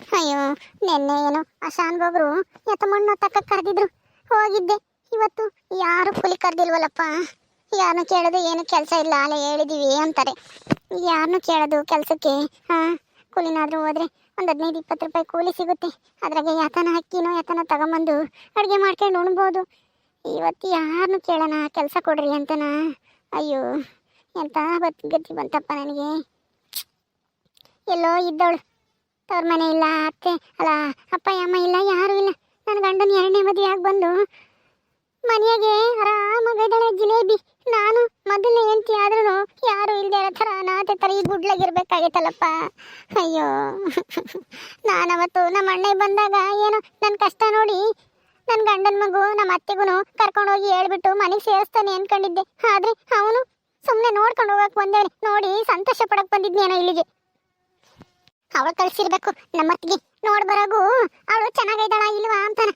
ಅಯ್ಯೋ, ನಿನ್ನೆ ಏನೋ ಆ ಶಾನ್ಬೊಬ್ರು ಎತ್ತ ಮಣ್ಣು ತಕ್ಕ ಕರೆದಿದ್ರು. ಹೋಗಿದ್ದೆ. ಇವತ್ತು ಯಾರು ಕೂಲಿ ಕರೆದಿಲ್ವಲ್ಲಪ್ಪ? ಯಾರನ್ನು ಕೇಳೋದು ಏನು ಕೆಲಸ ಇಲ್ಲ, ಅಲ್ಲ ಹೇಳಿದೀವಿ ಅಂತಾರೆ. ಯಾರನ್ನು ಕೇಳೋದು ಕೆಲಸಕ್ಕೆ? ಹಾಂ, ಕೂಲಿನಾದ್ರೂ ಹೋದ್ರೆ ಒಂದು ಹದಿನೈದು, ಇಪ್ಪತ್ತು ರೂಪಾಯಿ ಕೂಲಿ ಸಿಗುತ್ತೆ. ಅದ್ರಾಗೆ ಯಾತನ ಅಕ್ಕಿನೋ ಯಾತನ ತಗೊಂಬಂದು ಅಡುಗೆ ಮಾಡ್ಕೊಂಡು ಉಣ್ಬೋದು. ಇವತ್ತು ಯಾರನ್ನು ಕೇಳೋಣ, ಕೆಲಸ ಕೊಡ್ರಿ ಅಂತನಾ? ಅಯ್ಯೋ, ಎಂತ ಬತ್ ಗತಿ ಬಂತಪ್ಪ ನನಗೆ. ಎಲ್ಲೋ ಇದ್ದವಳು. ತವ್ರ ಮನೆ ಇಲ್ಲ, ಅತ್ತೆ, ಅಲ್ಲ, ಅಪ್ಪ, ಅಮ್ಮ ಇಲ್ಲ, ಯಾರೂ ಇಲ್ಲ. ನನ್ನ ಗಂಡನ ಎರಡನೇ ಮದುವೆ ಆಗಿ ಬಂದು ಮನೆಯಾಗೆ ಆರಾಮಾಗಿದ್ದಾಳೆ ಜಿಲೇಬಿ. ನಾನು ಮೊದಲನೇ ಹೆಂಡತಿ ಆದ್ರೂ ಯಾರು ಇಲ್ಲದೆ ಇರೋ ಥರ ಅನಾಥೆ ಥರ ಈ ಗುಡ್ಲಾಗಿರ್ಬೇಕಾಗಿತ್ತಲ್ಲಪ್ಪ ಅಯ್ಯೋ. ನಾನವತ್ತು ನಮ್ಮ ಅಣ್ಣ ಬಂದಾಗ ಏನು ನನ್ನ ಕಷ್ಟ ನೋಡಿ ನನ್ನ ಗಂಡನ ಮಗು ನಮ್ಮ ಅತ್ತೆಗೂ ಕರ್ಕೊಂಡೋಗಿ ಹೇಳ್ಬಿಟ್ಟು ಮನೆಗೆ ಸೇರಿಸ್ತಾನೆ ಅನ್ಕೊಂಡಿದ್ದೆ. ಆದ್ರೆ ಅವನು ಸುಮ್ಮನೆ ನೋಡ್ಕೊಂಡು ಹೋಗಕ್ ಬಂದೇಳಿ ನೋಡಿ ಸಂತೋಷ ಪಡಕ್ ಬಂದಿದ್ನೇನೋ ಇಲ್ಲಿಗೆ. ಅವಳು ಕಳ್ಸಿರ್ಬೇಕು. ನಮ್ಮತ್ತಿಗೆ ನೋಡ್ ಬರೋಗು. ಅವಳು ಚೆನ್ನಾಗೈದಾಳ ಇಲ್ವಾ ಅಂತಾನ.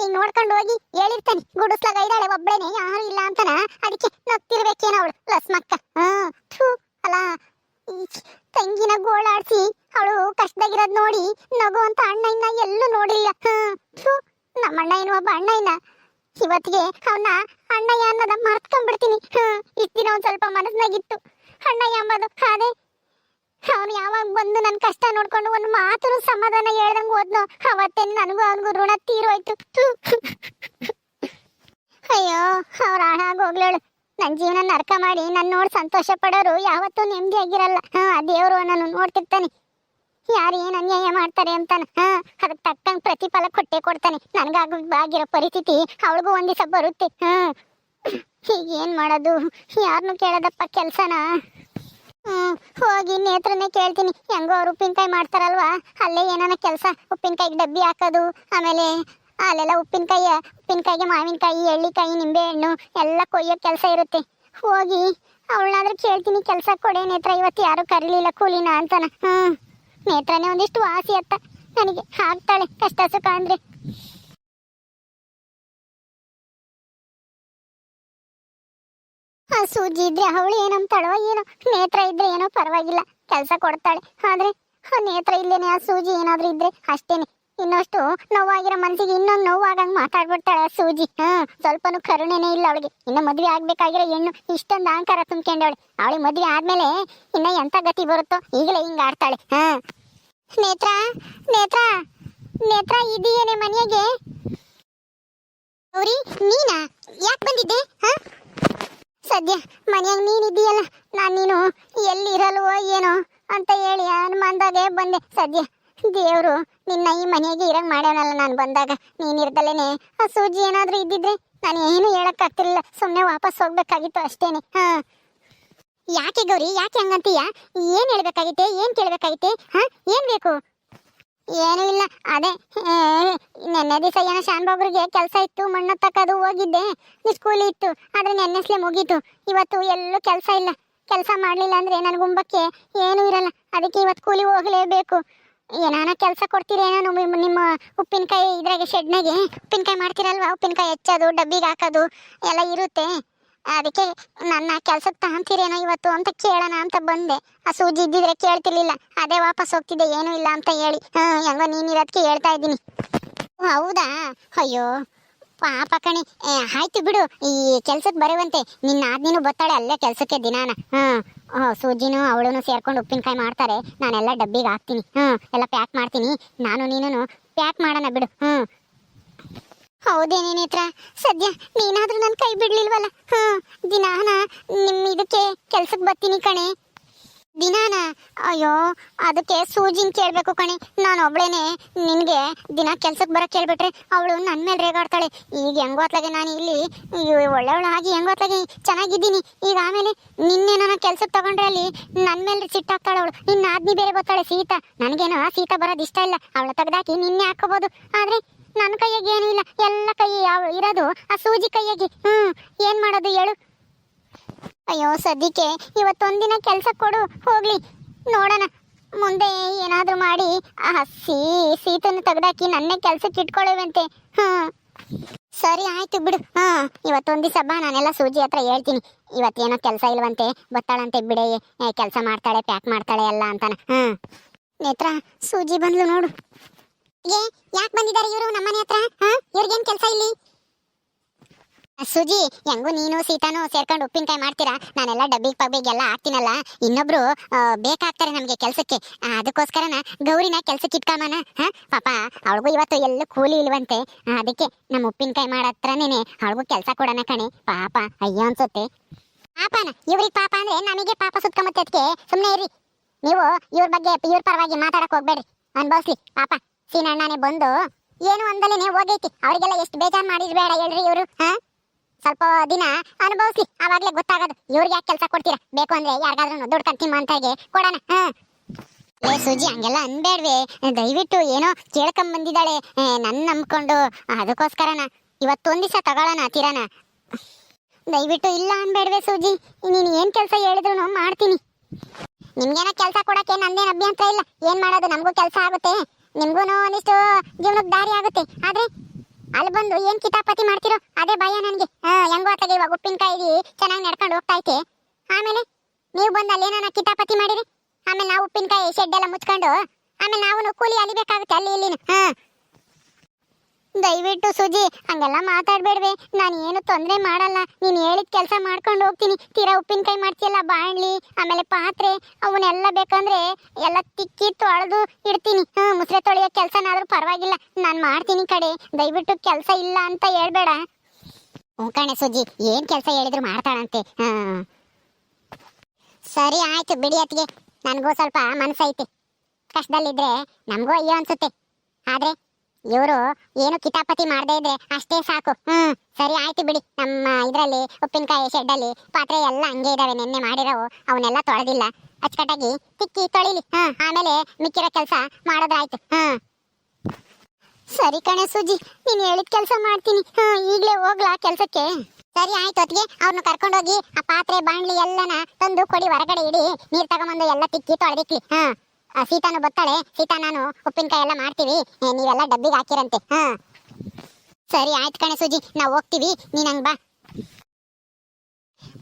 ಈಗ ನೋಡ್ಕೊಂಡು ಹೋಗಿ ಹೇಳಿರ್ತಾನೆ. ಗುಡಿಸ್ಲಾಗ ಇದ್ದಾಳೆ ಒಬ್ಬಳೇನೆ ಯಾರು ಇಲ್ಲ ಅಂತಾನ. ಅದಕ್ಕೆ ನಗ್ತಿರ್ಬೇಕೇನ ಅವಳು. ಲಸ್ಮಕ್ಕ ಹ್ಮ್ ಥೂ ಅಲ್ಲ ತಂಗಿನ ಗೋಳಾಡ್ಸಿ ಅವಳು ಕಷ್ಟದಾಗಿರೋದ್ ನೋಡಿ ನಗು ಅಂತ ಅಣ್ಣ ಇನ್ನ ಎಲ್ಲೂ ನೋಡಿಲ್ಲ. ಹ್ಮ್ ಥೂ ನಮ್ಮ ಅಣ್ಣ ಏನು ಒಬ್ಬ ಅಣ್ಣ ಇವತ್ತಿಗೆ ಅವನ್ನ ಅಣ್ಣಯ್ಯ ಅನ್ನೋದ ಮರ್ತ್ಕೊಂಡ್ಬಿಡ್ತೀನಿ ಹ್ಮ್ ಇಷ್ಟ ದಿನ ಒಂದ್ ಸ್ವಲ್ಪ ಮನಸ್ನಾಗಿತ್ತು ಅಣ್ಣಯ್ಯ ಅಂಬೋದು ಅದೇ ಅವನು ಯಾವಾಗ ಬಂದು ನನ್ನ ಕಷ್ಟ ನೋಡ್ಕೊಂಡು ಒಂದು ಮಾತು ಸಮಾಧಾನ ಹೇಳ್ದಂಗ್ ಓದ್ನು ಅವತ್ತೇ ನನಗೂ ಅವನಿಗೂ ಋಣ ತೀರೋಯ್ತು. ಅಯ್ಯೋ, ಅವ್ರ ಹಾಳಾಗಿ ಹೋಗ್ಲೇಳು. ನನ್ನ ಜೀವನ ನರಕ ಮಾಡಿ ನನ್ನ ನೋಡಿ ಸಂತೋಷ ಪಡೋರು ಯಾವತ್ತೂ ನೆಮ್ಮದಿ ಆಗಿರಲ್ಲ. ಆ ದೇವರು ನಾನು ನೋಡ್ತಿರ್ತಾನೆ. ಯಾರು ಏನು ಅನ್ಯಾಯ ಮಾಡ್ತಾರೆ ಅಂತಾನೆ. ಹ ಅದಕ್ಕೆ ತಕ್ಕಂಗೆ ಪ್ರತಿಫಲ ಕೊಟ್ಟೆ ಕೊಡ್ತಾನೆ. ನನಗಾಗ ಆಗಿರೋ ಪರಿಸ್ಥಿತಿ ಅವಳಿಗೂ ಒಂದಿಸ ಬರುತ್ತೆ. ಹಾ ಈಗ ಏನ್ ಮಾಡೋದು? ಯಾರ್ನೂ ಕೇಳದಪ್ಪ ಕೆಲ್ಸನ. ಹೋಗಿ ನೇತ್ರನೇ ಕೇಳ್ತೀನಿ. ಹೆಂಗೋ ಅವ್ರು ಉಪ್ಪಿನಕಾಯಿ ಮಾಡ್ತಾರಲ್ವಾ? ಅಲ್ಲೇ ಏನಾನ ಕೆಲಸ. ಉಪ್ಪಿನಕಾಯಿಗೆ ಡಬ್ಬಿ ಹಾಕೋದು, ಆಮೇಲೆ ಅಲ್ಲೆಲ್ಲ ಉಪ್ಪಿನಕಾಯಿ, ಉಪ್ಪಿನಕಾಯಿಗೆ ಮಾವಿನಕಾಯಿ, ಎಳ್ಳಿಕಾಯಿ, ನಿಂಬೆಹಣ್ಣು ಎಲ್ಲ ಕೊಯ್ಯೋ ಕೆಲಸ ಇರುತ್ತೆ. ಹೋಗಿ ಅವಳನ್ನಾದ್ರೂ ಕೇಳ್ತೀನಿ, ಕೆಲಸ ಕೊಡೆ ನೇತ್ರ. ಇವತ್ತು ಯಾರು ಕರೀಲಿಲ್ಲ ಕೂಲಿನ ಅಂತಾನ. ಹ್ಮ್, ನೇತ್ರನೇ ಒಂದಿಷ್ಟು ವಾಸಿ ಅತ್ತ. ನನಗೆ ಹಾಕ್ತಾಳೆ. ಕಷ್ಟ ಸುಖ ಅಂದ್ರೆ. ಸೂಜಿ ಇದ್ರೆ ಅವಳು ಏನಂತಾಳೋ ಏನೋ. ನೇತ್ರ ಇದ್ರೆ ಏನೋ ಪರವಾಗಿಲ್ಲ, ಕೆಲಸ ಕೊಡ್ತಾಳೆ. ಆದ್ರೆ ನೇತ್ರ ಇಲ್ಲೇನೆ, ಆ ಸೂಜಿ ಏನಾದ್ರೂ ಇದ್ರೆ ಅಷ್ಟೇನೆ. ಇನ್ನಷ್ಟು ನೋವಾಗಿರೋ ಮನ್ಸಿಗೆ ಇನ್ನೊಂದು ನೋವಾಗಂಗ್ ಮಾತಾಡ್ಬಿಡ್ತಾಳೆ ಆ ಸೂಜಿ. ಹಾ, ಸ್ವಲ್ಪನೂ ಕರುಣೆನೇ ಇಲ್ಲ ಅವಳಿಗೆ. ಇನ್ನು ಮದ್ವೆ ಆಗ್ಬೇಕಾಗಿರೋ ಹೆಣ್ಣು ಇಷ್ಟೊಂದು ಅಹಂಕಾರ ತುಂಬ್ಕೊಂಡವಳೆ. ಅವಳಿಗೆ ಮದ್ವೆ ಆದ್ಮೇಲೆ ಇನ್ನ ಎಂತ ಗತಿ ಬರುತ್ತೋ ಈಗಲೇ ಹಿಂಗ ಆಡ್ತಾಳೆ. ಹಾ. ನೇತ್ರ ನೇತ್ರ ನೇತ್ರ ಇದೆಯೇನೆ ಮನೆಗೆ? ಗೌರಿ, ನೀನಾ? ಯಾಕೆ ಬಂದಿದ್ದೆ? ಹಾ? ಸದ್ಯ ಮನೆಯಾಗ ನೀನಿದ್ದೀಯಲ್ಲ ನಾನು ನೀನು ಎಲ್ಲಿರಲ್ವೋ ಏನೋ ಅಂತ ಹೇಳಿ ಅನುಮಾನದಾಗೆ ಬಂದೆ. ಸದ್ಯ ದೇವರು ನಿನ್ನ ಈ ಮನೆಗೆ ಇರಂಗ್ ಮಾಡ್ಯಾನಲ್ಲ ನಾನು ಬಂದಾಗ. ನೀನಿರ್ದಲೇನೆ ಆ ಸೂಜಿ ಏನಾದರೂ ಇದ್ದಿದ್ರೆ ನಾನು ಏನು ಹೇಳಕ್ಕಾಗ್ತಿರ್ಲಿಲ್ಲ. ಸುಮ್ಮನೆ ವಾಪಸ್ ಹೋಗ್ಬೇಕಾಗಿತ್ತು ಅಷ್ಟೇನೆ. ಹಾ. ಯಾಕೆ ಗೌರಿ? ಯಾಕೆ ಹಂಗಂತೀಯ? ಏನ್ ಹೇಳ್ಬೇಕಾಗಿತ್ತೆ? ಏನ್ ಕೇಳ್ಬೇಕಾಗಿತ್ತೆ? ಹಾ? ಏನ್ ಬೇಕು? ಏನೂ ಇಲ್ಲ. ಅದೇ ನೆನ್ನೆ ದಿವಸ ಏನೋ ಶಾನ್ಬಾಬ್ರಿಗೆ ಕೆಲಸ ಇತ್ತು, ಮಣ್ಣು ತಕ್ಕದು ಹೋಗಿದ್ದೆ. ಸ್ಕೂಲ್ ಇತ್ತು, ಆದ್ರೆ ನೆನ್ನೆಸ್ಲೆ ಮುಗೀತು. ಇವತ್ತು ಎಲ್ಲೂ ಕೆಲಸ ಇಲ್ಲ. ಕೆಲಸ ಮಾಡಲಿಲ್ಲ ಅಂದ್ರೆ ಗುಂಬಕ್ಕೆ ಏನೂ ಇರಲ್ಲ. ಅದಕ್ಕೆ ಇವತ್ತು ಕೂಲಿ ಹೋಗಲೇಬೇಕು. ಏನಾನ ಕೆಲಸ ಕೊಡ್ತೀರೇನೋ ನಿಮ್ಮ ನಿಮ್ಮ ಉಪ್ಪಿನಕಾಯಿ ಇದ್ರಾಗೆ ಶೆಡ್ನಾಗೆ? ಉಪ್ಪಿನಕಾಯಿ ಮಾಡ್ತೀರಲ್ವಾ? ಉಪ್ಪಿನಕಾಯಿ ಹೆಚ್ಚೋದು, ಡಬ್ಬಿಗೆ ಹಾಕೋದು, ಎಲ್ಲ ಇರುತ್ತೆ. ಅದಕ್ಕೆ ನನ್ನ ಕೆಲ್ಸಕ್ಕೆ ತಗೊಂತೀರೇನೋ ಇವತ್ತು ಅಂತ ಕೇಳೋಣ ಅಂತ ಬಂದೆ. ಆ ಸೂಜಿ ಇದ್ದಿದ್ರೆ ಕೇಳ್ತಿರ್ಲಿಲ್ಲ. ಅದೇ ವಾಪಸ್ ಹೋಗ್ತಿದ್ದೆ, ಏನು ಇಲ್ಲ ಅಂತ ಹೇಳಿ. ಹೆಂಗೋ ನೀನಿರೋದಕ್ಕೆ ಹೇಳ್ತಾ ಇದ್ದೀನಿ. ಹೌದಾ? ಅಯ್ಯೋ, ಪಾಪ ಕಣಿ. ಆಯ್ತು ಬಿಡು, ಈ ಕೆಲ್ಸಕ್ಕೆ ಬರುವಂತೆ. ನಿನ್ನ ಆದ್ನೀನು ಬತ್ತಾಳೆ, ಅಲ್ಲೇ ಕೆಲ್ಸಕ್ಕೆ ದಿನಾನ. ಹ್ಞೂ ಸೂಜಿನೂ ಅವಳು ಸೇರ್ಕೊಂಡು ಉಪ್ಪಿನಕಾಯಿ ಮಾಡ್ತಾರೆ. ನಾನೆಲ್ಲ ಡಬ್ಬಿಗೆ ಹಾಕ್ತೀನಿ. ಹ್ಞೂ ಎಲ್ಲ ಪ್ಯಾಕ್ ಮಾಡ್ತೀನಿ. ನಾನು ನೀನು ಪ್ಯಾಕ್ ಮಾಡೋಣ ಬಿಡು. ಹ್ಮ್ ಹತ್ರ ಸದ್ಯ ನೀನಾದ್ರೂ ನನ್ನ ಕೈ ಬಿಡ್ಲಿಲ್ವಲ್ಲ? ಹ್ಮ್ ದಿನಾನ ನಿಮ್ ಇದಕ್ಕೆ ಕೆಲ್ಸಕ್ಕೆ ಬರ್ತೀನಿ ಕಣೆ. ದಿನಾನ? ಅಯ್ಯೋ, ಅದಕ್ಕೆ ಸೂಜಿನ್ ಕೇಳಬೇಕು ಕಣೆ. ನಾನು ಒಬ್ಳೇನೆ. ನಿನಗೆ ದಿನ ಕೆಲ್ಸಕ್ಕೆ ಬರಕ್ ಕೇಳ್ಬಿಟ್ರೆ ಅವಳು ನನ್ನ ಮೇಲೆ ರೇಗಾಡ್ತಾಳೆ ಈಗ ಹೆಂಗೋತ್ಲಾಗೆ ನಾನು ಇಲ್ಲಿ ಒಳ್ಳೆವಳು ಆಗಿ ಹೆಂಗೋತ್ಲಾಗೆ ಚೆನ್ನಾಗಿದ್ದೀನಿ. ಈಗ ಆಮೇಲೆ ನಿನ್ನೆ ನಾನು ಕೆಲ್ಸಕ್ಕೆ ತಗೊಂಡ್ರೆ ಅಲ್ಲಿ ನನ್ನ ಮೇಲೆ ಸಿಟ್ಟಾಗ್ತಾಳೆ ಅವಳು. ನಿನ್ನ ಆದ್ನಿ ಬೇರೆ ಬರ್ತಾಳೆ ಸೀತಾ. ನನಗೇನೋ ಸೀತಾ ಬರೋದು ಇಷ್ಟ ಇಲ್ಲ. ಅವಳ ತೆಗ್ದಾಕಿ ನಿನ್ನೆ ಹಾಕೋಬಹುದು ಆದ್ರೆ ನನ್ನ ಕೈಯಾಗ ಏನೂ ಇಲ್ಲ ಎಲ್ಲ ಕೈ ಯಾವ ಇರೋದು, ಆ ಸೂಜಿ ಕೈಯಾಗಿ. ಹ್ಮ್, ಏನು ಮಾಡೋದು ಹೇಳು. ಅಯ್ಯೋ, ಸದ್ಯಕ್ಕೆ ಇವತ್ತೊಂದಿನ ಕೆಲಸ ಕೊಡು, ಹೋಗ್ಲಿ. ನೋಡೋಣ. ಮುಂದೆ ಏನಾದರೂ ಮಾಡಿ, ಆ ಸೀ ಸೀತನ್ನು ತೆಗೆದಾಕಿ ನನ್ನೇ ಕೆಲಸಕ್ಕೆ ಇಟ್ಕೊಳ್ಳೇವಂತೆ. ಹ್ಞೂ ಸರಿ, ಆಯ್ತು ಬಿಡು. ಹಾ ಇವತ್ತೊಂದು ದಿವಸ ಬಾ, ನಾನೆಲ್ಲ ಸೂಜಿ ಹತ್ರ ಹೇಳ್ತೀನಿ. ಇವತ್ತೇನೋ ಕೆಲಸ ಇಲ್ವಂತೆ ಬತ್ತಾಳಂತೆ ಬಿಡೆ. ಕೆಲಸ ಮಾಡ್ತಾಳೆ, ಪ್ಯಾಕ್ ಮಾಡ್ತಾಳೆ ಎಲ್ಲ ಅಂತಾನೆ. ಹ್ಮ್. ನೇತ್ರ, ಸೂಜಿ ಬಂದ್ಲು ನೋಡು. ಏ, ಯಾಕೆ ಬಂದಿದ್ದಾರೆ ಇವರು ನಮ್ಮನೆ ಹತ್ರ? ಇವ್ರಿಗೇನ್ ಕೆಲಸ ಇಲ್ಲಿ? ಸುಜಿ, ಹೆಂಗು ನೀನು ಸೀತಾನು ಸೇರ್ಕೊಂಡು ಉಪ್ಪಿನಕಾಯಿ ಮಾಡ್ತೀರಾ? ನಾನೆಲ್ಲ ಡಬ್ಬಿಗೆ ಎಲ್ಲ ಹಾಕ್ತೀನಲ್ಲ. ಇನ್ನೊಬ್ರು ಬೇಕಾಗ್ತಾರೆ ನಮಗೆ ಕೆಲಸಕ್ಕೆ. ಅದಕ್ಕೋಸ್ಕರನ ಗೌರಿನ ಕೆಲ್ಸಕ್ಕೆ ಇಟ್ಕೊಂಬನ. ಹಾ, ಪಾಪ, ಅವಳಿಗೂ ಇವತ್ತು ಎಲ್ಲ ಕೂಲಿ ಇಲ್ವಂತೆ. ಅದಕ್ಕೆ ನಮ್ಮ ಉಪ್ಪಿನಕಾಯಿ ಮಾಡತ್ರನೇನೆ ಅವಳಿಗೂ ಕೆಲಸ ಕೊಡೋಣ ಕಣೆ. ಪಾಪ, ಅಯ್ಯೋ ಅನ್ಸುತ್ತೆ. ಪಾಪನ, ಇವ್ರಿಗೆ ಪಾಪ ಅಂದ್ರೆ ನಮಗೆ ಪಾಪ ಸುತ್ಕೊಂಬತ್ತೆ ಅದಕ್ಕೆ ಸುಮ್ಮನೆ ಇರಿ ನೀವು ಇವ್ರ ಬಗ್ಗೆ, ಇವ್ರ ಪರವಾಗಿ ಮಾತಾಡಕ್ ಹೋಗ್ಬೇಡ್ರಿ. ಅನ್ಭವಿಸ್ಲಿ, ಪಾಪ. ಸೀನಣ್ಣನೇ ಬಂದು, ಏನು ಅಂದಲೇನೆ ಹೋಗೈತಿ? ಅವರಿಗೆಲ್ಲ ಎಷ್ಟು ಬೇಜಾರು ಮಾಡಿರ್ಬೇಡ ಹೇಳ್ರಿ ಇವರು ಸ್ವಲ್ಪ ದಿನ ಅನುಭವಿಸಿ ಆವಾಗಲೇ ಗೊತ್ತಾಗೋದು, ಇವ್ರಿಗೆ ಯಾಕೆ ಕೆಲಸ ಕೊಡ್ತೀರಾ? ಬೇಕು ಅಂದ್ರೆ ಯಾರಿಗಾದ್ರೂ ದುಡ್ಡು ಕಂತಿ ಹೇಗೆ ಕೊಡೋಣ ಏ ಸುಜಿ, ಹಂಗೆಲ್ಲ ಅನ್ಬೇಡ್ವೆ. ದಯವಿಟ್ಟು ಏನೋ ಕೇಳ್ಕೊಂಡ್ ಬಂದಿದ್ದಾಳೆ. ನನ್ನ ನನ್ ನಂಬ್ಕೊಂಡು, ಅದಕ್ಕೋಸ್ಕರನ. ಇವತ್ತೊಂದ್ ದಿವಸ ತಗೊಳ್ಳೋಣ ತೀರಾನ ದಯವಿಟ್ಟು ಇಲ್ಲ ಅನ್ಬೇಡ್ವೆ ಸೂಜಿ. ನೀನು ಏನು ಕೆಲಸ ಹೇಳಿದ್ರು ಮಾಡ್ತೀನಿ. ನಿಮ್ಗೇನೋ ಕೆಲಸ ಕೊಡಕ್ಕೆ ನಂದೇನು ಅಭ್ಯಂತರ ಇಲ್ಲ? ಏನು ಮಾಡೋದು? ನಮಗೂ ಕೆಲಸ ಆಗುತ್ತೆ. ನಿಮ್ಗೂ ಒಂದಿಷ್ಟು ಜೀವನಕ್ಕೆ ದಾರಿ ಆಗುತ್ತೆ. ಆದ್ರೆ ಅಲ್ಲಿ ಬಂದು ಏನ್ ಕಿತಾಪತಿ ಮಾಡ್ತಿರೋ ಅದೇ ಭಯ ನನಗೆ. ಹೆಂಗೋ ಅತ್ತಗೆ ಇವಾಗ ಉಪ್ಪಿನಕಾಯಿ ಚೆನ್ನಾಗಿ ನಡ್ಕೊಂಡು ಹೋಗ್ತಾ ಐತೆ. ಆಮೇಲೆ ನೀವು ಬಂದು ಅಲ್ಲಿ ಏನಾನ ಕಿತಾಪತಿ ಮಾಡಿರಿ? ಆಮೇಲೆ ನಾವು ಉಪ್ಪಿನಕಾಯಿ ಶೆಡ್ ಎಲ್ಲ ಮುಚ್ಕೊಂಡು, ಆಮೇಲೆ ನಾವು ಕೂಲಿ ಅಲಿಬೇಕಾಗುತ್ತೆ ಅಲ್ಲಿ ಇಲ್ಲಿನ. ಹಾ. ದಯವಿಟ್ಟು ಸುಜಿ, ಹಂಗೆಲ್ಲ ಮಾತಾಡಬೇಡ್ವೆ. ನಾನು ಏನು ತೊಂದರೆ ಮಾಡಲ್ಲ. ನೀನು ಹೇಳಿದ ಕೆಲಸ ಮಾಡ್ಕೊಂಡು ಹೋಗ್ತೀನಿ. ತೀರಾ ಉಪ್ಪಿನಕಾಯಿ ಮಾಡ್ತೀಯಲ್ಲ ಬಾಣಲಿ, ಆಮೇಲೆ ಪಾತ್ರೆ ಅವನ್ನೆಲ್ಲ ಬೇಕಂದ್ರೆ ಎಲ್ಲ ತಿಕ್ಕಿ ತೊಳೆದು ಇಡ್ತೀನಿ. ಹ್ಞೂ ಮುಸ್ರೆ ತೊಳೆಯೋ ಕೆಲಸನಾದ್ರೂ ಪರವಾಗಿಲ್ಲ. ನಾನು ಮಾಡ್ತೀನಿ ಕಡೆ. ದಯವಿಟ್ಟು ಕೆಲಸ ಇಲ್ಲ ಅಂತ ಹೇಳ್ಬೇಡ. ಹ್ಞೂ ಕಣೆ ಸುಜಿ, ಏನು ಕೆಲಸ ಹೇಳಿದ್ರು ಮಾಡ್ತಾಳಂತೆ. ಹಾಂ ಸರಿ ಆಯ್ತು ಬಿಡಿ ಅತ್ತಿಗೆ. ನನಗೂ ಸ್ವಲ್ಪ ಮನಸ್ಸೈತೆ ಕಷ್ಟದಲ್ಲಿದ್ರೆ ನಮಗೂ ಅಯ್ಯೋ ಅನ್ಸುತ್ತೆ. ಆದ್ರೆ ಇವರು ಏನು ಕಿತಾಪತಿ ಮಾಡದೇ ಇದ್ರೆ ಅಷ್ಟೇ ಸಾಕು. ಹ್ಮ್, ಸರಿ ಆಯ್ತು ಬಿಡಿ. ನಮ್ಮ ಇದ್ರಲ್ಲಿ ಉಪ್ಪಿನಕಾಯಿ ಶೆಡ್ಡಲ್ಲಿ ಪಾತ್ರೆ ಎಲ್ಲ ಹಂಗೆ ಇದಾವೆ. ನಿನ್ನೆ ಮಾಡಿರೋವು ಅವನ್ನೆಲ್ಲ ತೊಳೆದಿಲ್ಲ. ಅಚ್ಚಕಟ್ಟಾಗಿ ತಿಕ್ಕಿ ತೊಳಿಲಿ. ಹಾ, ಆಮೇಲೆ ಮಿಕ್ಕಿರೋ ಕೆಲಸ ಮಾಡೋದಾಯ್ತು ಹ್ಮ್ ಸರಿ ಕಣೆ ಸುಜಿ, ನೀನ್ ಹೇಳಿದ ಕೆಲಸ ಮಾಡ್ತೀನಿ. ಹಾ, ಈಗ್ಲೇ ಹೋಗ್ಲಾ ಕೆಲ್ಸಕ್ಕೆ. ಸರಿ ಆಯ್ತು ಹೊತ್ತಿಗೆ. ಅವ್ರನ್ನ ಕರ್ಕೊಂಡೋಗಿ ಆ ಪಾತ್ರೆ, ಬಾಣ್ಲಿ ಎಲ್ಲನ ತಂದು ಕೊಡಿ, ಹೊರಗಡೆ ಇಡಿ. ನೀರ್ ತಗೊಂಬಂದು ಎಲ್ಲ ತಿಕ್ಕಿ ತೊಳೆದಿಕ್ಲಿ. ಹಾ. ಸೀತಾನು ಬರ್ತಾಳೆ ಸೀತಾ, ನಾನು ಉಪ್ಪಿನಕಾಯಿ ಎಲ್ಲ ಮಾಡ್ತೀವಿ ನೀವೆಲ್ಲ ಡಬ್ಬಿಗೆ ಹಾಕಿರಂತೆ. ಹಾ. ಸರಿ, ಆಯ್ತು ಕಣೆ ಸುಜಿ. ನಾವು ಹೋಗ್ತೀವಿ. ನೀನ್ ಹಂಗ್ ಬಾ.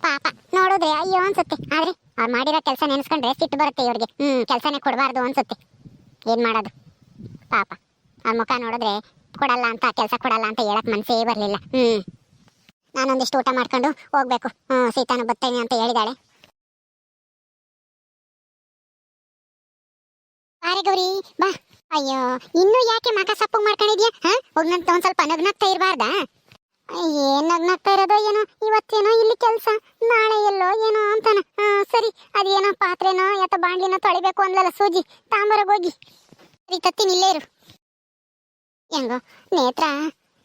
ಪಾಪ, ನೋಡಿದ್ರೆ ಅಯ್ಯೋ ಅನ್ಸುತ್ತೆ. ಆದ್ರೆ ಅವ್ರು ಮಾಡಿರೋ ಕೆಲಸ ನೆನೆಸ್ಕೊಂಡ್ರೆ ಸಿಟ್ಟು ಬರುತ್ತೆ ಇವ್ರಿಗೆ. ಹ್ಮ್, ಕೆಲಸನೇ ಕೊಡಬಾರ್ದು ಅನ್ಸುತ್ತೆ. ಏನ್ ಮಾಡೋದು? ಪಾಪ, ಅವ್ರ ಮುಖ ನೋಡಿದ್ರೆ ಕೊಡಲ್ಲ ಅಂತ, ಕೆಲಸ ಕೊಡಲ್ಲ ಅಂತ ಹೇಳಕ್ ಮನ್ಸೇ ಬರಲಿಲ್ಲ. ಹ್ಮ್. ನಾನೊಂದಿಷ್ಟು ಊಟ ಮಾಡ್ಕೊಂಡು ಹೋಗ್ಬೇಕು. ಹ್ಮ್, ಸೀತಾನು ಬರ್ತೇನೆ ಅಂತ ಹೇಳಿದಾಳೆ. ಬಾರೆ ಗೌರಿ, ಬಾ. ಅಯ್ಯೋ, ಇನ್ನು ಯಾಕೆ ಮಕ ಸಪ್ಪು ಮಾಡ್ಕೊಂಡಿದ್ಯಾ? ಹಾ? ಹೋಗ್ನಂತ ಒಂದ್ ಸ್ವಲ್ಪ ನಗ್ನಗ್ತಾ ಇರಬಾರ್ದಾ? ಏನ್ ನಗ್ನಗ್ತಾ ಇರೋದೋ ಏನೋ? ಇವತ್ತೇನೋ ಇಲ್ಲಿ ಕೆಲಸ. ನಾಳೆ ಎಲ್ಲೋ ಏನೋ ಅಂತಾನ. ಹಾ, ಸರಿ. ಅದೇನೋ ಪಾತ್ರೆನೋ ಯಾತ ಬಾಂಡ್ಲಿನ ತೊಳಿಬೇಕು ಅಂದ್ಲಲ್ಲ ಸೂಜಿ. ತಾಂಬರಗ್ ಹೋಗಿ. ಸರಿ, ತತ್ತೀನಿ, ಇಲ್ಲೇ ಇರು. ಹೆಂಗೋ, ನೇತ್ರ,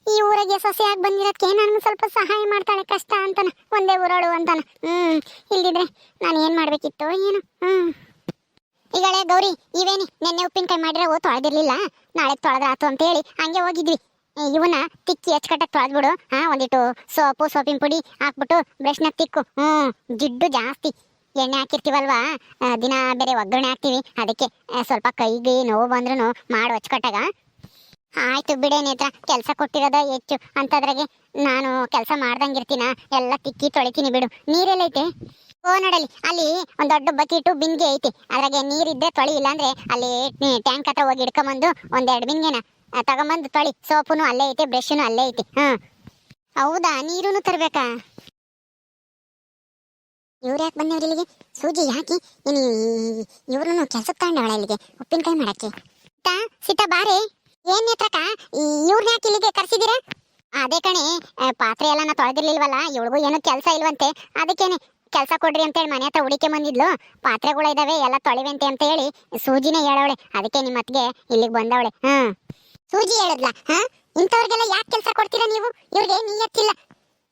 ಈ ಊರಿಗೆ ಸೊಸೆಯಾಗಿ ಬಂದಿರೋದಕ್ಕೆ ನನಗೆ ಸ್ವಲ್ಪ ಸಹಾಯ ಮಾಡ್ತಾಳೆ ಕಷ್ಟ ಅಂತಾನ. ಒಂದೇ ಊರೋಳು ಅಂತಾನ. ಹ್ಮ್, ಇಲ್ದಿದ್ರೆ ನಾನು ಏನ್ ಮಾಡ್ಬೇಕಿತ್ತು ಏನು. ಹ್ಮ್. ಈಗಳೆ ಗೌರಿ, ಇವೇನಿ ನಿನ್ನೆ ಉಪ್ಪಿನಕಾಯಿ ಮಾಡಿರೋ ತೊಳೆದಿರ್ಲಿಲ್ಲ? ನಾಳೆ ತೊಳೆದ್ರಾತು ಅಂತ ಹೇಳಿ ಹಂಗೆ ಹೋಗಿದ್ವಿ ಇವನ್ನ ತಿಕ್ಕಿ ಎಚ್ಕಟ್ಟಕ್ಕೆ ತೊಳೆದ್ಬಿಡು. ಹಾ, ಒಂದಿಟ್ಟು ಸೋಪು, ಸೋಪಿನ ಪುಡಿ ಹಾಕ್ಬಿಟ್ಟು ಬ್ರಷ್ನಾಗ ತಿಕ್ಕು. ಹ್ಮ್, ಜಿಡ್ಡು ಜಾಸ್ತಿ. ಎಣ್ಣೆ ಹಾಕಿರ್ತೀವಲ್ವಾ? ದಿನ ಬೇರೆ ಒಗ್ಗರಣೆ ಹಾಕ್ತೀವಿ. ಅದಕ್ಕೆ ಸ್ವಲ್ಪ ಕೈಗೆ ನೋವು ಬಂದ್ರು ಮಾಡು ಅಚ್ಚುಕಟ್ಟಾಗ ಆಯ್ತು ಬಿಡೆ ನೇತ್ರ, ಕೆಲಸ ಕೊಟ್ಟಿರೋದ ಹೆಚ್ಚು. ಅಂತದ್ರಾಗೆ ನಾನು ಕೆಲಸ ಮಾಡ್ದಂಗಿರ್ತೀನ, ಎಲ್ಲ ತಿಕ್ಕಿ ತೊಳಿತೀನಿ ಬಿಡು. ನೀರೆಲ್ಲೈತೆ ಓ ನೋಡಲಿ ಅಲ್ಲಿ ಒಂದ್ ದೊಡ್ಡ ಬಕೀಟು ಬಿಂದಿಗೆ ಐತಿ. ಅದ್ರಾಗೆ ನೀರಿದ್ರೆ ತೊಳಿ, ಇಲ್ಲಾಂದ್ರೆ ಅಲ್ಲಿ ಟ್ಯಾಂಕ್ ಹತ್ರ ಹೋಗಿ ಇಡ್ಕೊಂಬಂದು ಒಂದೆರಡು ಬಿಂದಿಗೆನ ತಗೊಂಬಂದು ತೊಳಿ. ಸೋಪುನು ಅಲ್ಲೇ ಐತಿ ಬ್ರಷ್ನು ಅಲ್ಲೇ ಐತಿ. ಹಾ. ಹೌದಾ, ನೀರುನು ತರ್ಬೇಕಾ? ಇವ್ರು ಯಾಕೆ ಬಂದವ್ರು ಇಲ್ಲಿಗೆ? ಸೂಜಿ ಯಾಕೆ ಇನ್ನು ಇವ್ರನ್ನು ಕೆಲ್ಸಕ್ಕೆ ತಗೊಂಡವಳ ಇಲ್ಲಿಗೆ? ಉಪ್ಪಿನಕಾಯಿ ಮಾಡಕ್ಕೆ. ಸೀತಾ ಬಾರಿ ಏನ್ ನೇತ್ರಕ ಇವ್ರನ್ನ ಯಾಕೆ ಇಲ್ಲಿಗೆ ಕರ್ಸಿದೀರಾ? ಅದೇ ಕಣೆ ಪಾತ್ರೆ ಎಲ್ಲ ತೊಳೆದಿರ್ಲಿಲ್ವಲ್ಲ, ಇವಳಿಗೂ ಏನೋ ಕೆಲಸ ಇಲ್ವಂತೆ. ಅದಕ್ಕೇನೆ ಕೆಲಸ ಕೊಡ್ರಿ ಅಂತೇಳಿ ಮನೆ ಹತ್ರ ಹುಡಿಕೆ ಬಂದಿದ್ಲು. ಪಾತ್ರೆಗಳು ಇದಾವೆ, ಎಲ್ಲ ತೊಳಿವೆಂತೆ ಅಂತ ಹೇಳಿ ಸೂಜಿನೇ ಹೇಳವಳೆ. ಅದಕ್ಕೆ ನಿಮ್ಮ ಅತ್ತಿಗೆ ಇಲ್ಲಿಗೆ ಬಂದವಳೆ. ಹಾ. ಸೂಜಿ ಹೇಳಿದ್ಲ? ಹಾ? ಇಂಥವ್ರಿಗೆಲ್ಲ ಯಾಕೆ ಕೆಲಸ ಕೊಡ್ತೀರಾ ನೀವು? ಇವ್ರಿಗೆ ನಿಯತ್ತಿಲ್ಲ.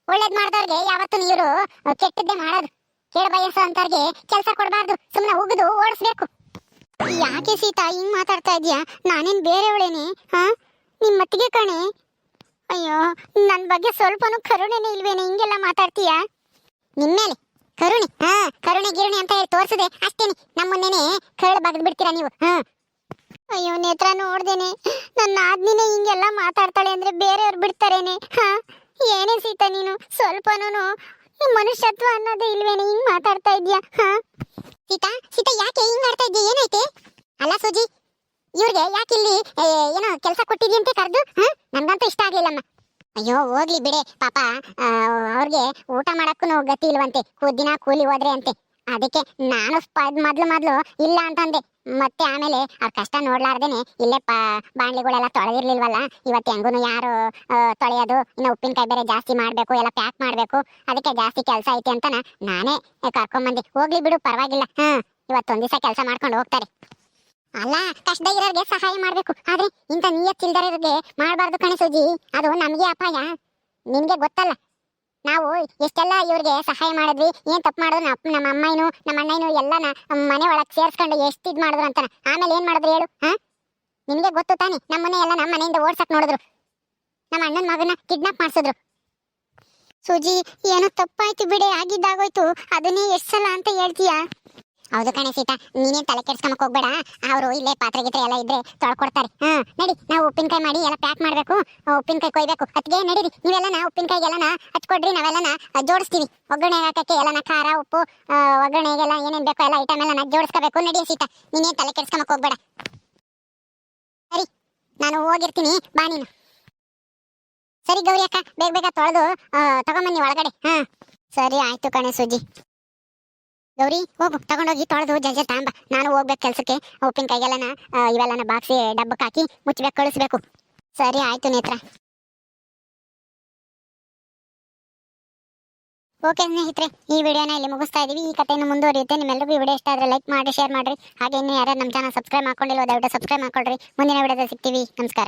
ಒಳ್ಳೇದ್ ಮಾಡ್ದವ್ರಿಗೆ ಯಾವತ್ತು ನೀರು ಕೆಟ್ಟದ್ದೇ ಮಾಡೋದು. ಕೇಳ ಬಯಸ ಅಂತವ್ರಿಗೆ ಕೆಲಸ ಕೊಡಬಾರ್ದು. ಸುಮ್ಮನೆ ಉಗಿದು ಓಡಿಸ್ಬೇಕು. ಯಾಕೆ ಸೀತಾ, ಹಿಂಗ್ ಮಾತಾಡ್ತಾ ಇದೀಯಾ ನಾನೇನ್ ಬೇರೆಯವಳೇನೆ? ಹಾ? ನಿಮ್ ಮತ್ತಿಗೆ ಕಣೆ. ಅಯ್ಯೋ, ನನ್ ಬಗ್ಗೆ ಸ್ವಲ್ಪನು ಕರುಣೆನೇ ಇಲ್ವೇನೆ, ಹಿಂಗೆಲ್ಲ ಮಾತಾಡ್ತೀಯಾ? ನಿಮ್ಮೇಲೆ. ಕರುಣೆ, ಹಾ, ಕರುಣೆ ಗಿರುಣೆ ಅಂತ ಹೇಳಿ ತೋರಿಸಿದೆ. ಅಷ್ಟೇನೆ, ನಮ್ಮನ್ನೇನೆ ಕರಳು ಬಗ್ದು ಬಿಡ್ತೀರಾ ನೀವು? ಹಾ. ಅಯ್ಯೋ, ನೇತ್ರ ನೋಡ್ದೇನೆ. ನನ್ನ ಆದ್ನಿನೇ ಹಿಂಗೆಲ್ಲ ಮಾತಾಡ್ತಾಳೆ ಅಂದ್ರೆ ಬೇರೆಯವ್ರು ಬಿಡ್ತಾರೇನೆ. ಹಾ, ಏನೇ ಸೀತಾ ನೀನು ಸ್ವಲ್ಪನೂ ಮನುಷ್ಯತ್ವ ಅನ್ನೋದೇ ಇಲ್ವೇನೆ, ಹಿಂಗ್ ಮಾತಾಡ್ತಾ ಇದ್ಯಾ ಹಾ. ಸೀತಾ ಸೀತಾ, ಯಾಕೆ ಹಿಂಗ್ ಮಾಡ್ತಾ ಇದ್ಯಾ ಏನೈತೆ ಅಲ್ಲ, ಸೂಜಿ, ಇವ್ರಿಗೆ ಯಾಕೆ ಇಲ್ಲಿ ಏನೋ ಕೆಲಸ ಕೊಟ್ಟಿದ್ಯಂತೆ ಕರೆದು? ನನ್ಗಂತೂ ಇಷ್ಟ ಆಗ್ಲಿಲ್ಲಮ್ಮ. ಅಯ್ಯೋ, ಹೋಗ್ಲಿ ಬಿಡೆ, ಪಾಪ. ಅವ್ರಿಗೆ ಊಟ ಮಾಡಕ್ಕೂ ಗತಿ ಇಲ್ವಂತೆ. ದಿನ ಕೂಲಿ ಹೋದ್ರೆ ಅಂತೆ. ಅದಕ್ಕೆ ನಾನು ಮೊದ್ಲು ಮೊದ್ಲು ಇಲ್ಲ ಅಂತಂದೆ. ಮತ್ತೆ ಆಮೇಲೆ ಅವ್ರ ಕಷ್ಟ ನೋಡ್ಲಾರ್ದೇನೆ ಇಲ್ಲೇ ಪಾ, ಬಾಣ್ಲಿಗಳೆಲ್ಲ ತೊಳೆದಿರ್ಲಿಲ್ವಲ್ಲ? ಇವತ್ತು ಹೆಂಗೂ ಯಾರು ತೊಳೆಯೋದು? ಇನ್ನು ಉಪ್ಪಿನಕಾಯಿ ಬೇರೆ ಜಾಸ್ತಿ ಮಾಡಬೇಕು, ಎಲ್ಲ ಪ್ಯಾಕ್ ಮಾಡಬೇಕು. ಅದಕ್ಕೆ ಜಾಸ್ತಿ ಕೆಲಸ ಐತೆ ಅಂತ ನಾನೇ ಕರ್ಕೊಂಬಂದೆ. ಹೋಗ್ಲಿ ಬಿಡು, ಪರವಾಗಿಲ್ಲ. ಹ್ಮ್, ಇವತ್ತೊಂದ್ ದಿವಸ ಕೆಲಸ ಮಾಡ್ಕೊಂಡು ಹೋಗ್ತಾರೆ. ಅಲ್ಲ ಇರೋರ್ಗೆ ಸಹಾಯ ಮಾಡ್ಬೇಕು. ಆದ್ರೆ ಇಂಥ ನಿಯತ್ತಿಲ್ದರೋರ್ಗೆ ಮಾಡಬಾರ್ದು ಕಣೆ ಸುಜಿ. ಅದು ನಮಗೆ ಅಪಾಯ. ನಿಮ್ಗೆ ಗೊತ್ತಲ್ಲ. ನಾವು ಎಷ್ಟೆಲ್ಲ ಇವ್ರಿಗೆ ಸಹಾಯ ಮಾಡಿದ್ವಿ, ಏನ್ ತಪ್ಪು ಮಾಡಿದ್ರು ನಮ್ಮ ಅಮ್ಮಯ್ಯನು ನಮ್ಮ ಅಣ್ಣಯ್ಯನು ಎಲ್ಲನ ಮನೆ ಒಳಗೆ ಸೇರ್ಸ್ಕೊಂಡು ಎಷ್ಟು ಇದ್ ಮಾಡಿದ್ರು ಅಂತಾನ. ಆಮೇಲೆ ಏನ್ ಮಾಡಿದ್ರು ಹೇಳು, ಹಾ? ನಿಮಗೆ ಗೊತ್ತು ತಾನೆ, ನಮ್ಮನೆ ಎಲ್ಲ ನಮ್ಮ ಮನೆಯಿಂದ ಓಡ್ಸಕ್ ನೋಡಿದ್ರು. ನಮ್ಮ ಅಣ್ಣನ ಮಗನ ಕಿಡ್ನಾಪ್ ಮಾಡಿಸಿದ್ರು. ಸುಜಿ, ಏನೋ ತಪ್ಪಾಯ್ತು ಬಿಡೆ, ಆಗಿದ್ದಾಗೋಯ್ತು. ಅದನ್ನೇ ಎಷ್ಟ್ ಸಲ ಅಂತ ಹೇಳ್ತೀಯಾ? ಹೌದು ಕಣೆ ಸೀತಾ ನೀನೇನ್ ತಲೆ ಕೆಡ್ಸ್ಕೊಂಬಕ್ ಹೋಗ್ಬೇಡ. ಅವರು ಇಲ್ಲೇ ಪಾತ್ರೆ ಗಿತ್ರೆ ಎಲ್ಲ ಇದ್ರೆ ತೊಳ್ಕೊಡ್ತಾರೆ. ಹಾ ನಡಿ, ನಾವು ಉಪ್ಪಿನಕಾಯಿ ಮಾಡಿ ಎಲ್ಲ ಪ್ಯಾಕ್ ಮಾಡ್ಬೇಕು. ಉಪ್ಪಿನಕಾಯಿ ಕೊಯ್ಬೇಕು. ಅದಕ್ಕೆ ನಡೀರಿ, ನೀವೆಲ್ಲನ ಉಪ್ಪಿನಕಾಯಿಗೆಲ್ಲನ ಹಚ್ಕೊಡ್ರಿ ನಾವೆಲ್ಲನ ಜೋಡಿಸ್ತೀವಿ. ಒಗ್ಗರಣೆ ಹಾಕಕ್ಕೆ ಎಲ್ಲನ ಖಾರ, ಉಪ್ಪು ಒಗ್ಗರಣೆಗೆಲ್ಲ ಏನೇನು ಬೇಕೋ ಎಲ್ಲ ಐಟಮ್ ಎಲ್ಲ ಜೋಡಿಸ್ಕೋಬೇಕು. ನಡಿ ಸೀತಾ ನೀನೇನ್ ತಲೆ ಕೆಡ್ಸ್ಕೊಂಬಕ್ ಹೋಗ್ಬೇಡ. ಸರಿ, ನಾನು ಹೋಗಿರ್ತೀನಿ. ಬಾ ನೀನು. ಸರಿ ಗೌರಿ ಅಕ್ಕ, ಬೇಗ ಬೇಗ ತೊಳೆದು ತಗೊಂಬನ್ನಿ ಒಳಗಡೆ. ಹಾ ಸರಿ, ಆಯ್ತು ಕಣೆ ಸುಜಿ. ಗೌರಿ, ಹೋಗು. ತಗೊಂಡೋಗಿ ತೊಳೆದು ಜಲ್ ತಾಂಬ. ನಾನು ಹೋಗ್ಬೇಕು ಕೆಲ್ಸಕ್ಕೆ. ಉಪ್ಪಿನಕಾಯಿಗೆಲ್ಲನ ಇವೆಲ್ಲನ ಬಾಕ್ಸಿ ಡಬ್ಬಕ್ಕೆ ಹಾಕಿ ಮುಚ್ಚಬೇಕು ಕಳಿಸ್ಬೇಕು. ಸರಿ ಆಯ್ತು ನೇತ್ರ. ಓಕೆ ಸ್ನೇಹಿತರೆ, ಈ ವಿಡಿಯೋನ ಇಲ್ಲಿ ಮುಗಿಸ್ತಾ ಇದೀವಿ. ಈ ಕಥೆಯನ್ನು ಮುಂದುವರಿಯುತ್ತೆ. ನಿಮ್ಮೆಲ್ಲರಿಗೂ ಈ ವಿಡಿಯೋ ಇಷ್ಟ ಆದರೆ ಲೈಕ್ ಮಾಡಿ, ಶೇರ್ ಮಾಡಿರಿ. ಹಾಗೆ ಇನ್ನೂ ಯಾರು ನಮ್ಮ ಚಾನಲ್ ಸಬ್ಸ್ಕ್ರೈಬ್ ಮಾಡ್ಕೊಂಡಿಲ್ಲ ದಯವಿಟ್ಟು ಸಬ್ಸ್ಕ್ರೈಬ್ ಮಾಡ್ಕೊಳ್ರಿ. ಮುಂದಿನ ವಿಡಿಯೋದಲ್ಲಿ ಸಿಗ್ತೀವಿ. ನಮಸ್ಕಾರ.